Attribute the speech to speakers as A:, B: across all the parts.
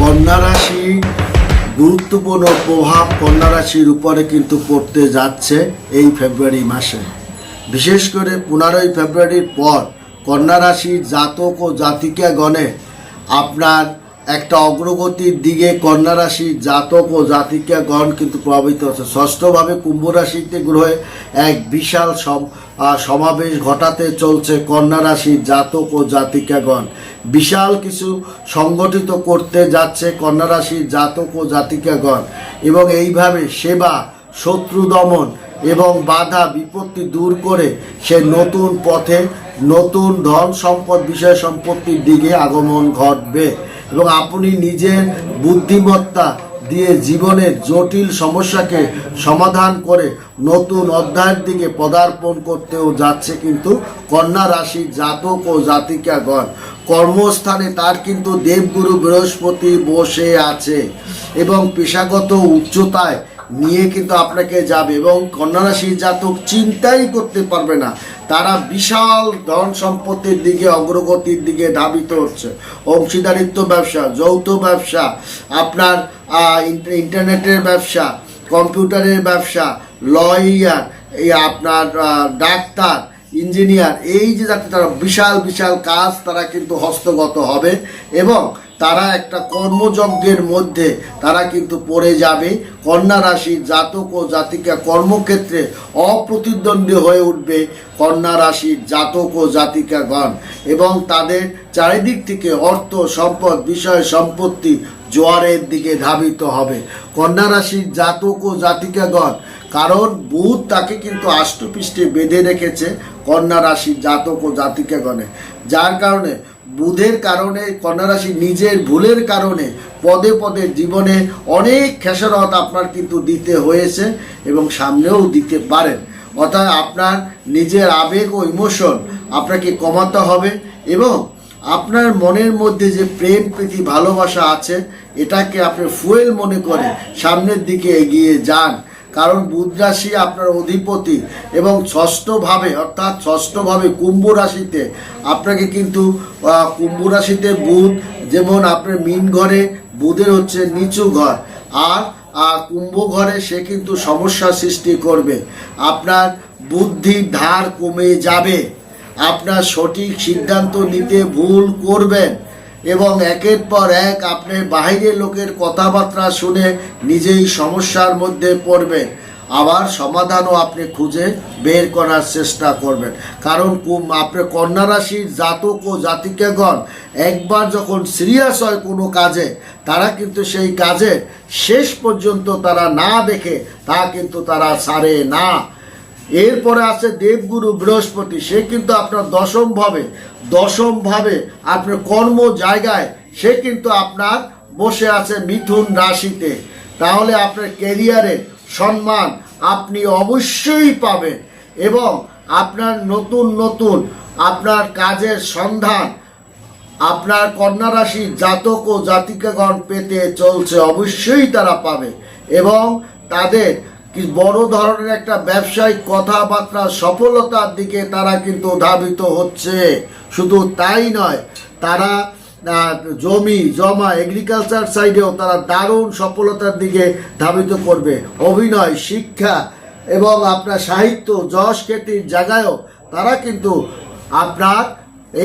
A: কন্যা রাশি, গুরুত্বপূর্ণ প্রভাব কন্যারাশির উপরে কিন্তু পড়তে যাচ্ছে এই ফেব্রুয়ারি মাসে। বিশেষ করে পনেরোই ফেব্রুয়ারির পর কন্যারাশির জাতক ও জাতিকা গণে আপনার একটা অগ্রগতির দিকে কন্যা রাশি, জাতক ও জাতিকা গণ কিন্তু প্রভাবিত হচ্ছে। ষষ্ঠভাবে কুম্ভ রাশিতে গ্রহে এক বিশাল সম- সমাবেশ ঘটাতে চলছে কন্যা রাশি, জাতক ও জাতিকাগণ। বিশাল কিছু সংগঠিত করতে যাচ্ছে কন্যা রাশি, জাতক ও জাতিকাগণ। এবং এইভাবে সেবা, শত্রু দমন এবং বাধা, বিপত্তি দূর করে সে নতুন পথে নতুন ধন সম্পদ, বিষয় সম্পত্তির দিকে আগমন ঘটবে। এবং আপনি নিজের বুদ্ধিমত্তা দিয়ে জীবনের জটিল সমস্যাকে সমাধান করে নতুন অধ্যায়ের দিকে পদার্পণ করতেও যাচ্ছে কিন্তু কন্যা রাশির জাতক ও জাতিকাগণ। কর্মস্থানে তার কিন্তু দেবগুরু বৃহস্পতি বসে আছে এবং পেশাগত উচ্চতায় নিয়ে কিন্তু আপনাকে যাবে এবং কন্যা রাশির জাতক চিন্তাই করতে পারবে না। তারা বিশাল ধন সম্পত্তির দিকে অগ্রগতির দিকে ধাবিত হচ্ছে। অংশীদারিত্ব ব্যবসা, যৌথ ব্যবসা, আপনার ইন্টারনেটের ব্যবসা, কম্পিউটারের ব্যবসা, লয়ার, এই আপনার ডাক্তার, ইঞ্জিনিয়ার, এই যে যাতে তারা বিশাল বিশাল কাজ তারা কিন্তু হস্তগত হবে এবং তারা একটা কর্মযজ্ঞের মধ্যে তারা কিন্তু পড়ে যাবে। কন্যা রাশির জাতক ও জাতিকা কর্মক্ষেত্রে অপ্রতিদ্বন্দ্বী হয়ে উঠবে কন্যা রাশির জাতক ও জাতিকাগণ এবং তাদের চারিদিক থেকে অর্থ সম্পদ, বিষয় সম্পত্তি জোয়ারের দিকে ধাবিত হবে। কন্যা রাশির জাতক ও জাতিকাগণ, কারণ বুধ তাকে কিন্তু আষ্টপৃষ্ঠে বেঁধে রেখেছে কন্যা রাশির জাতক ও জাতিকাগণে। যার কারণে বুধের কারণে কন্যা রাশি নিজের ভুলের কারণে পদে পদে জীবনে অনেক খেসারত আপনার কিন্তু দিতে হয়েছে এবং সামনেও দিতে পারেন। অর্থাৎ আপনার নিজের আবেগ ও ইমোশন আপনাকে কমাতে হবে এবং আপনার মনের মধ্যে যে প্রেম, প্রীতি, ভালোবাসা আছে, এটাকে আপনি ফুয়েল মনে করে সামনের দিকে এগিয়ে যান। কারণ বুধ রাশি আপনার অধিপতি এবং ষষ্ঠভাবে অর্থাৎ ষষ্ঠভাবে কুম্ভ রাশিতে আপনাকে কিন্তু কুম্ভ রাশিতে বুধ যেমন আপনার মিন ঘরে, বুধের হচ্ছে নিচু ঘর। আর আর কুম্ভ ঘরে সে কিন্তু সমস্যা সৃষ্টি করবে। আপনার বুদ্ধির ধার কমে যাবে। আপনার সঠিক সিদ্ধান্ত নিতে ভুল করবেন। এবং একের পর এক আপনি বাইরে লোকের কথাবার্তা শুনে নিজেই সমস্যার মধ্যে পড়বেন। আবার সমাধানও আপনি খুঁজে বের করার চেষ্টা করবেন। কারণ আপনার কন্যা রাশির জাতক ও জাতিকাগণ একবার যখন সিরিয়াস হয় কোনো কাজে, তারা কিন্তু সেই কাজে শেষ পর্যন্ত তারা না দেখে, তা কিন্তু তারা ছাড়ে না। এরপরে আছে দেবগুরু বৃহস্পতি, সে কিন্তু আপনার দশম ভাবে দশম ভাবে আপনার কর্ম জায়গায়, সে কিন্তু আপনার বসে আছে মিথুন রাশিতে। তাহলে আপনার ক্যারিয়ারে সম্মান আপনি অবশ্যই পাবেন এবং আপনার নতুন নতুন আপনার কাজের সন্ধান আপনার কন্যা রাশির জাতক ও জাতিকাগণ পেতে চলছে, অবশ্যই তারা পাবে এবং তাদের বড় ধরনের একটা ব্যবসায়িক কথাবার্তা সফলতার দিকে তারা কিন্তু ধাবিত হচ্ছে। শুধু তাই নয়, তারা জমি, জমা এগ্রিকালচার সাইডেও তারা দারুণ সফলতার দিকে ধাবিত করবে। অভিনয়, শিক্ষা এবং আপনার সাহিত্য, যশ, খ্যাতির জায়গায়ও তারা কিন্তু আপনার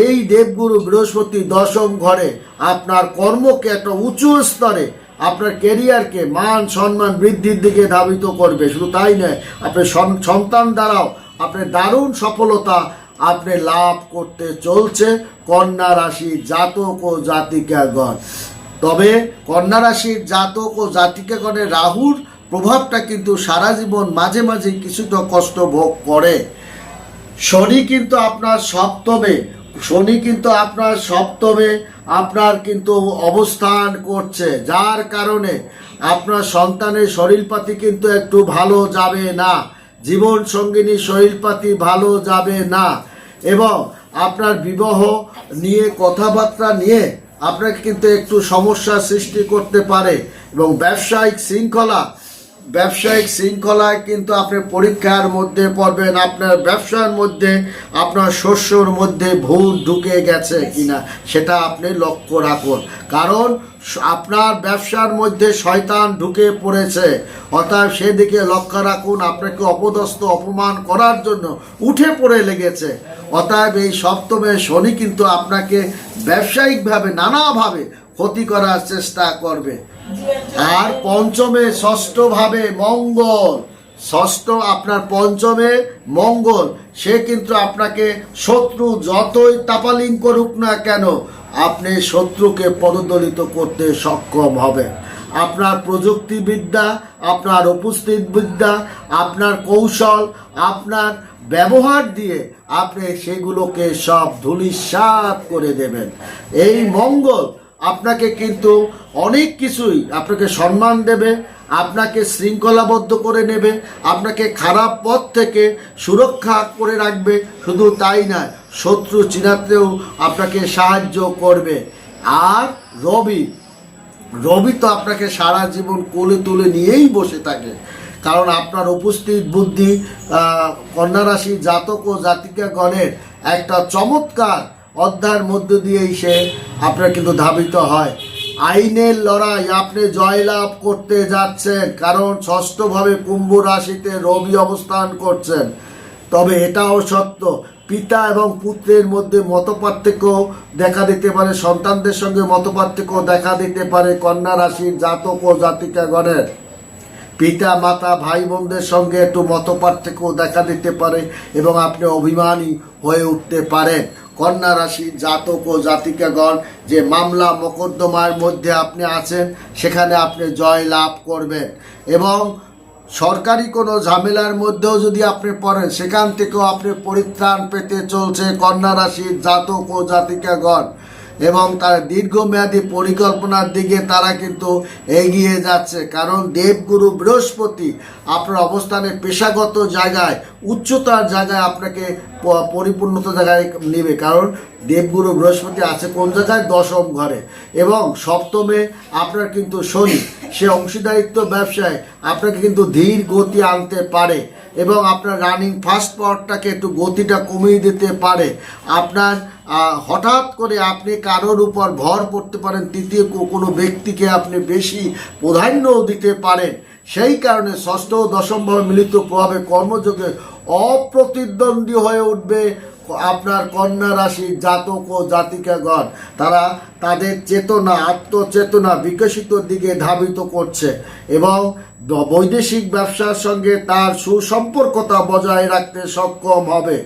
A: এই দেবগুরু বৃহস্পতি দশম ঘরে আপনার কর্মকে একটা উঁচু স্তরে আপনার কেরিয়ারকে মান, সম্মান বৃদ্ধির দিকে ধাবিত করবে। শুধু তাই নয়, আপনার সন- সন্তান দ্বারাও আপনার দারুণ সফলতা আপনি লাভ করতে চলছে কন্যা রাশি জাতক ও জাতিকাগণ। তবে কন্যা রাশির জাতক ও জাতিকাগণের রাহুর প্রভাবটা কিন্তু সারা জীবন মাঝে মাঝে কিছুটা কষ্ট ভোগ করে। শনি কিন্তু আপনার সপ্তমে শনি কিন্তু আপনার সপ্তমে আপনার কিন্তু অবস্থান করছে। যার কারণে আপনার সন্তানের শরীরপাতি কিন্তু একটু ভালো যাবে না। জীবন সঙ্গিনী শরীরপাতি ভালো যাবে না। এবং আপনার বিবাহ নিয়ে কথাবার্তা নিয়ে আপনাকে কিন্তু একটু সমস্যা সৃষ্টি করতে পারে। এবং ব্যবসায়িক শৃঙ্খলা ব্যবসায়িক শৃঙ্খলায় কিন্তু আপনি পরীক্ষার মধ্যে পড়বেন আপনার ব্যবসার মধ্যে আপনার শস্যর মধ্যে ভুল ঢুকে গেছে কিনা সেটা আপনি লক্ষ্য রাখুন। কারণ আপনার ব্যবসার মধ্যে শয়তান ঢুকে পড়েছে অতএব সেদিকে লক্ষ্য রাখুন আপনাকে অপদস্থ অপমান করার জন্য উঠে পড়ে লেগেছে। অতএব এই সপ্তমে শনি কিন্তু আপনাকে ব্যবসায়িকভাবে নানাভাবে ক্ষতি করার চেষ্টা করবে। আর পঞ্চমে ষষ্ঠভাবে মঙ্গল। ষষ্ঠ আপনার পঞ্চমে মঙ্গল। সে কিন্তু আপনাকে শত্রু যতই তাপালিং করুক না কেন, আপনি শত্রুকে পদদলিত করতে সক্ষম হবে আপনার প্রযুক্তিবিদ্যা, আপনার উপস্থিত বিদ্যা আপনার কৌশল, আপনার ব্যবহার দিয়ে আপনি সেগুলোকে সব ধুলিসাৎ করে দেবেন। এই মঙ্গল আপনাকে কিন্তু অনেক কিছুই আপনাকে সম্মান দেবে আপনাকে শৃঙ্খলাবদ্ধ করে নেবে আপনাকে খারাপ পথ থেকে সুরক্ষা করে রাখবে শুধু তাই না শত্রু চিনাতেও আপনাকে সাহায্য করবে। আর রবি রবি তো আপনাকে সারা জীবন কোলে তুলে নিয়েই বসে থাকে কারণ আপনার উপস্থিত বুদ্ধি আহ, কন্যা রাশি জাতক ও জাতিকাগণের একটা চমৎকার অধ্যায়ের মধ্য দিয়েই সে আপনার কিন্তু ধাবিত হয়। আইনের লড়াই আপনি জয়লাভ করতে যাচ্ছেন, কারণ ষষ্ঠভাবে কুম্ভ রাশিতে রবি অবস্থান করছেন। তবে এটাও সত্য, পিতা এবং পুত্রের মধ্যে মতপার্থক্য দেখা দিতে পারে, সন্তানদের সঙ্গে মতপার্থক্য দেখা দিতে পারে কন্যা রাশির জাতক ও জাতিকাগণের। পিতা, মাতা ভাই বোনদের সঙ্গে একটু মতপার্থক্য দেখা দিতে পারে এবং আপনি অভিমানী হয়ে উঠতে পারেন। কন্যা রাশি, জাতক ও জাতিকাগণ, যে মামলা মোকদ্দমার মধ্যে আপনি আছেন, সেখানে আপনি জয় লাভ করবেন। এবং সরকারি কোনো ঝামেলার মধ্যেও যদি আপনি পড়েন, সেখান থেকেও আপনি পরিত্রাণ পেতে চলছে কন্যা রাশির জাতক ও জাতিকাগণ। এবং তার দীর্ঘমেয়াদী পরিকল্পনার দিকে তারা কিন্তু এগিয়ে যাচ্ছে। কারণ দেবগুরু বৃহস্পতি আপনার অবস্থানে পেশাগত জায়গায়, উচ্চতার জায়গায় আপনাকে পরিপূর্ণতা জায়গায় নেবে, কারণ দেবগুরু বৃহস্পতি আছে কোন জায়গায়? দশম ঘরে। এবং সপ্তমে আপনার কিন্তু শনি, সে অংশীদারিত্ব ব্যবসায় আপনাকে কিন্তু ধীর গতি আনতে পারে এবং আপনার রানিং ফাস্ট পাওয়ারটাকে একটু গতিটা কমিয়ে দিতে পারে। আপনার হঠাৎ করে আপনি কারোর উপর ভর করতে পারেন, তৃতীয় কোনো ব্যক্তিকে আপনি বেশি প্রাধান্য দিতে পারেন। সেই কারণে ষষ্ঠ ও দশমভাবে মিলিত প্রভাবে কর্মযোগে অপ্রতিদ্বন্দ্বী হয়ে উঠবে আপনার কন্যা রাশি জাতক ও জাতিকাগণ। তারা তাদের চেতনা, আত্মচেতনা বিকশিত দিকে ধাবিত করছে এবং বৈদেশিক ব্যবসার সঙ্গে তার সুসম্পর্কতা বজায় রাখতে সক্ষম হবে।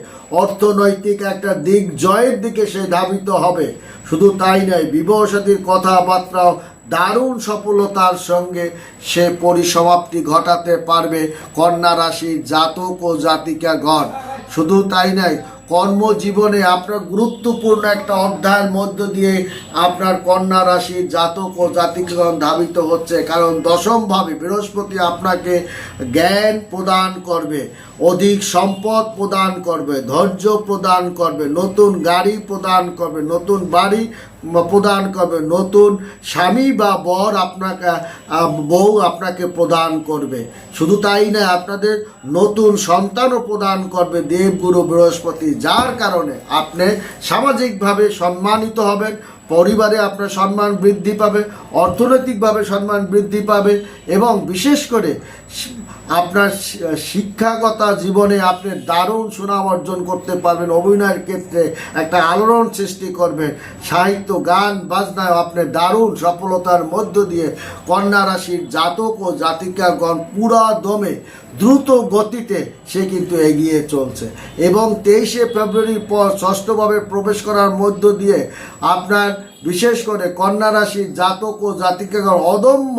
A: অর্থনৈতিক একটা দিক জয়ের দিকে সে ধাবিত হবে। শুধু তাই নয় বিবাহ সাথীর কথাবার্তাও দারুণ সফলতার সঙ্গে সে পরিসমাপ্তি ঘটাতে পারবে কন্যা রাশির জাতক ও জাতিকাগণ। শুধু তাই নয়, কর্মজীবনে আপনার গুরুত্বপূর্ণ একটা অধ্যায়ের মধ্য দিয়ে আপনার কন্যা রাশির জাতক ও জাতিকগণ ধাবিত হচ্ছে। কারণ দশমভাবে বৃহস্পতি আপনাকে জ্ঞান প্রদান করবে, অধিক সম্পদ প্রদান করবে, ধৈর্য প্রদান করবে, নতুন গাড়ি প্রদান করবে, নতুন বাড়ি প্রদান করবে। নতুন স্বামী বা বর আপনাকে বউ আপনাকে প্রদান করবে। শুধু তাই না আপনাদের নতুন সন্তানও প্রদান করবে দেবগুরু বৃহস্পতি, যার কারণে আপনি সামাজিকভাবে সম্মানিত হবেন, পরিবারে আপনার সম্মান বৃদ্ধি পাবে, অর্থনৈতিকভাবে সম্মান বৃদ্ধি পাবে, এবং বিশেষ করে আপনার শিক্ষাগত জীবনে আপনি দারুণ সুনাম অর্জন করতে পারবেন, অভিনয়ের ক্ষেত্রে একটা আলোড়ন সৃষ্টি করবেন সাহিত্য, গান, বাজনায় আপনি দারুণ সফলতার মধ্য দিয়ে কন্যা রাশির জাতক ও জাতিকাগণ পুরা দমে দ্রুত গতিতে সে কিন্তু এগিয়ে চলছে। এবং তেইশে ফেব্রুয়ারির পর ষষ্ঠভাবে প্রবেশ করার মধ্য দিয়ে আপনার, বিশেষ করে কন্যা রাশির জাতক ও জাতিকাগণ অদম্য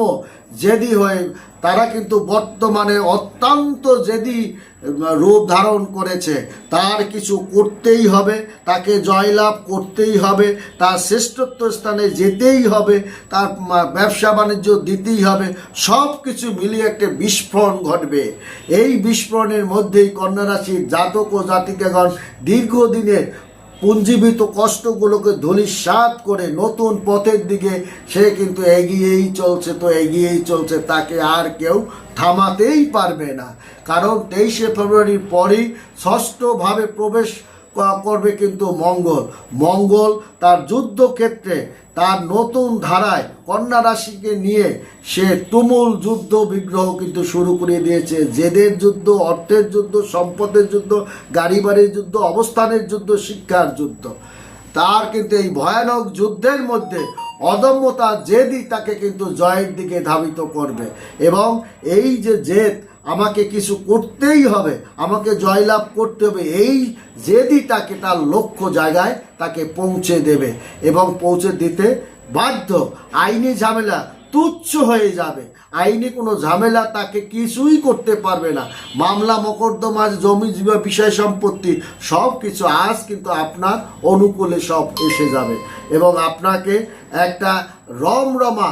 A: জেদি হয়ে তারা কিন্তু বর্তমানে অত্যন্ত জেদি রূপ ধারণ করেছে। তার কিছু করতেই হবে, তাকে জয়লাভ করতেই হবে, তার শ্রেষ্ঠত্ব স্থানে যেতেই হবে, তার ব্যবসা বাণিজ্য দিতেই হবে সব কিছু মিলিয়ে একটা বিস্ফোরণ ঘটবে। এই বিস্ফোরণের মধ্যেই কন্যা রাশির জাতক ও জাতিকাগণ দীর্ঘদিনের পুঞ্জীবিত কষ্টগুলোকে ধূলিসাৎ করে নতুন পথের দিকে, সে কিন্তু এগিয়েই চলছে তো এগিয়েই চলছে, তাকে আর কেউ থামাতেই পারবে না। কারণ তেইশে ফেব্রুয়ারির পরই ষষ্ঠভাবে প্রবেশ করবে কিন্তু মঙ্গল। মঙ্গল তার যুদ্ধক্ষেত্রে তার নতুন ধারায় কন্যা রাশিকে নিয়ে সে তুমুল যুদ্ধ বিগ্রহ কিন্তু শুরু করে দিয়েছে। জেদের যুদ্ধ, অর্থের যুদ্ধ, সম্পদের যুদ্ধ গাড়ি বাড়ির যুদ্ধ, অবস্থানের যুদ্ধ, শিক্ষার যুদ্ধ। তার কিন্তু এই ভয়ানক যুদ্ধের মধ্যে অদম্যতা জেদই তাকে কিন্তু জয়ের দিকে ধাবিত করবে। এবং এই যে জেদ আমাকে কিছু করতেই হবে, আমাকে জয়লাভ করতে হবে। এই জেদই তাকে তার লক্ষ্য জায়গায় তাকে পৌঁছে দেবে এবং পৌঁছে দিতে বাধ্য। আইনি ঝামেলা তুচ্ছ হয়ে যাবে। আইনি কোনো ঝামেলা তাকে কিছুই করতে পারবে না। মামলা মকদ্দমা জমি, জীবা বিষয় সম্পত্তি সব কিছু আজ কিন্তু আপনার অনুকূলে সব এসে যাবে এবং আপনাকে একটা রমরমা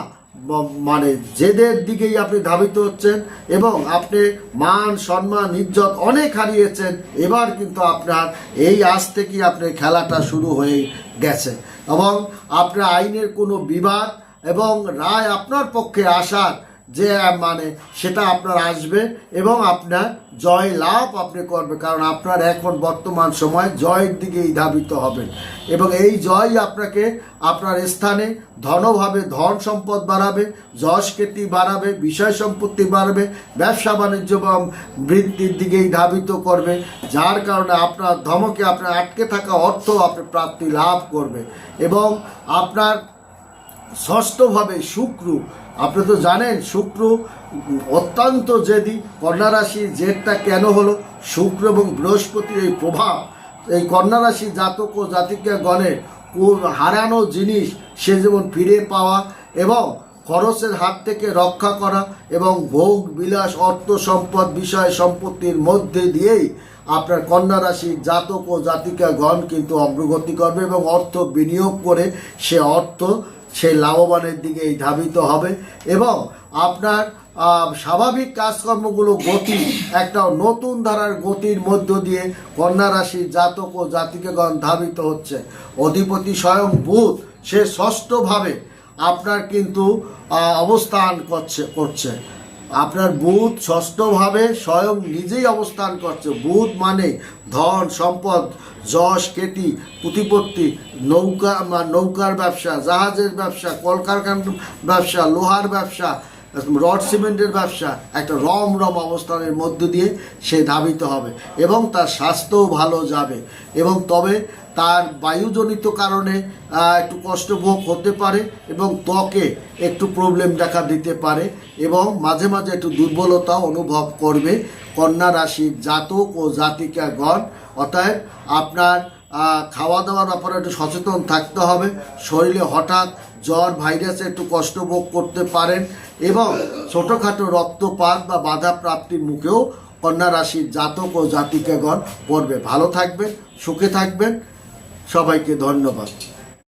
A: মানে জেদের দিকেই আপনি ধাবিত হচ্ছেন এবং আপনি মান, সম্মান, ইজ্জত অনেক হারিয়েছেন, এবার কিন্তু আপনার এই আজ থেকেই আপনার খেলাটা শুরু হয়ে গেছে। এবং আপনার আইনের কোনো বিবাদ এবং রায় আপনার পক্ষে আসার যে মানে সেটা আপনার আসবে এবং আপনার জয় লাভ আপনি করবে কারণ আপনার এখন বর্তমান সময় জয়ের দিকেই ধাবিত হবেন। এবং এই জয় আপনাকে আপনার স্থানে ধনভাবে ধন সম্পদ বাড়াবে, যশ কীর্তি বাড়াবে, বিষয় সম্পত্তি বাড়বে, ব্যবসা বাণিজ্য বৃদ্ধির দিকেই ধাবিত করবে। যার কারণে আপনার ধমকে, আপনার আটকে থাকা অর্থ আপনি প্রাপ্তি লাভ করবে। এবং আপনার ষষ্ঠভাবে শুক্র আপনি তো জানেন শুক্র অত্যন্ত জেদি, কন্যা রাশির জেদটা কেন হলো? শুক্র এবং বৃহস্পতির এই প্রভাব, এই কন্যা রাশি জাতক ও জাতিকা গণের হারানো জিনিস, সে যেমন ফিরে পাওয়া এবং খরচের হাত থেকে রক্ষা করা এবং ভোগ, বিলাস, অর্থ সম্পদ, বিষয় সম্পত্তির মধ্যে দিয়েই আপনার কন্যা রাশির জাতক ও জাতিকাগণ কিন্তু অগ্রগতি করবে এবং অর্থ বিনিয়োগ করে সে অর্থ সেই লাভবানের দিকে ধাবিত হবে এবং আপনার স্বাভাবিক কাজকর্মগুলো গতি, একটা নতুন ধারার গতির মধ্য দিয়ে কন্যা রাশির জাতক ও জাতিকেগণ ধাবিত হচ্ছে। অধিপতি স্বয়ং বুধ, সে ষষ্ঠভাবে আপনার কিন্তু অবস্থান করছে করছে। আপনার বুধ ষষ্ঠভাবে স্বয়ং নিজেই অবস্থান করছে। বুধ মানে ধন, সম্পদ, যশ, কেটি প্রতিপত্তি নৌকা নৌকার ব্যবসা, জাহাজের ব্যবসা, কলকারখানার ব্যবসা, লোহার ব্যবসা, রড সিমেন্টের ব্যবসা, একটা রম রম অবস্থানের মধ্য দিয়ে সে ধাবিত হবে এবং তার স্বাস্থ্যও ভালো যাবে। এবং তবে তার বায়ুজনিত কারণে একটু কষ্টভোগ হতে পারে এবং ত্বকে একটু প্রবলেম দেখা দিতে পারে এবং মাঝে মাঝে একটু দুর্বলতা অনুভব করবে। কন্যা রাশির জাতক ও জাতিকাগণ, অতএব আপনার খাওয়া দাওয়ার ব্যাপারে একটু সচেতন থাকতে হবে। শরীরে হঠাৎ জ্বর ভাইরাসে একটু কষ্ট ভোগ করতে পারেন এবং ছোটোখাটো রক্তপাত বা বাধা প্রাপ্তির মুখেও কন্যা রাশির জাতক ও জাতিকাগণ পড়বে। ভালো থাকবেন, সুখে থাকবেন। সবাইকে ধন্যবাদ।